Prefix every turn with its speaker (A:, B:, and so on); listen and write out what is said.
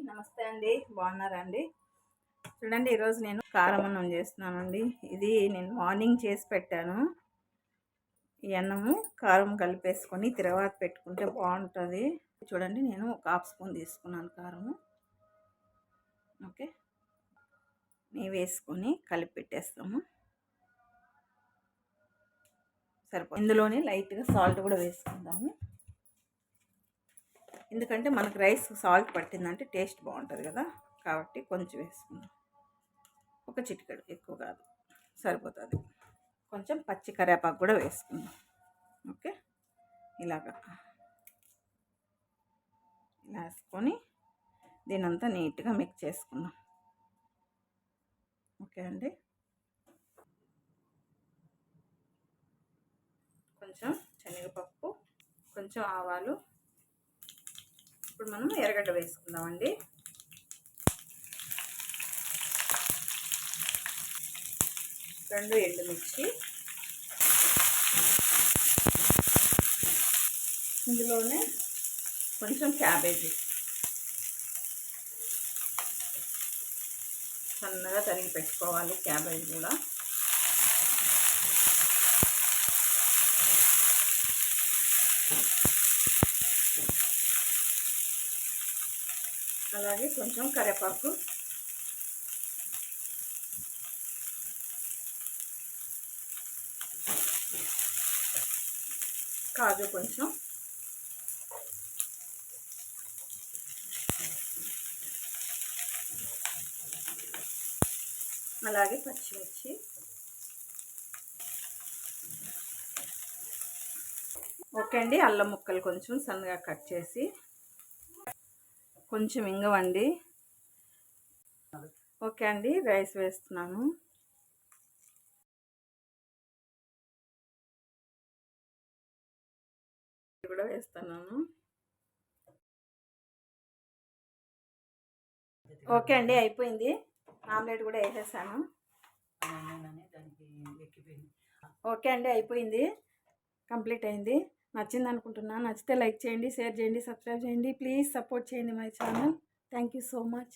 A: నమస్తే అండి బాగున్నారా అండి చూడండి ఈరోజు నేను కారం అన్నం చేస్తున్నానండి. ఇది నేను మార్నింగ్ చేసి పెట్టాను. ఈ అన్నము కారం కలిపేసుకొని తర్వాత పెట్టుకుంటే బాగుంటుంది. చూడండి నేను ఒక హాఫ్ స్పూన్ తీసుకున్నాను కారము. ఓకే. నెయ్యి వేసుకొని కలిపి పెట్టేస్తాము. సరిపో ఇందులోనే లైట్గా సాల్ట్ కూడా వేసుకుందాము. ఎందుకంటే మనకు రైస్ సాల్ట్ పట్టిందంటే టేస్ట్ బాగుంటుంది కదా. కాబట్టి కొంచెం వేసుకుందాం. ఒక చిటికెడు ఎక్కువ కాదు. సరిపోతుంది. కొంచెం పచ్చి కరివేపాకు కూడా వేసుకుందాం. ఓకే? ఇలాగా. ఇలా వేసుకొని దీనంతా నీట్గా మిక్స్ చేసుకుందాం. ఓకే అండి? కొంచెం శనగపప్పు కొంచెం ఆవాలు ఇప్పుడు మనం ఎర్రగడ్డ వేసుకుందామండి. రెండు ఎండుమిర్చి. ఇందులోనే కొంచెం క్యాబేజీ. సన్నగా తరిగి పెట్టుకోవాలి క్యాబేజీ కూడా. అలాగే కొంచెం కరివేపాకు. కాజు కొంచెం. అలాగే పచ్చిమిర్చి. ఓకే అండి అల్లం ముక్కలు కొంచెం సన్నగా కట్ చేసి కొంచెం ఇంగవండి. ఓకే అండి రైస్ వేస్తున్నాను. కూడా వేస్తున్నాను. ఓకే అండి అయిపోయింది. ఆమ్లెట్ కూడా వేసేసాను. ఓకే అండి అయిపోయింది. కంప్లీట్ అయింది. నచ్చింది అనుకుంటున్నాను నచ్చితే లైక్ చేయండి షేర్ చేయండి సబ్స్క్రైబ్ చేయండి. ప్లీజ్ సపోర్ట్ చేయండి my channel. Thank you so much.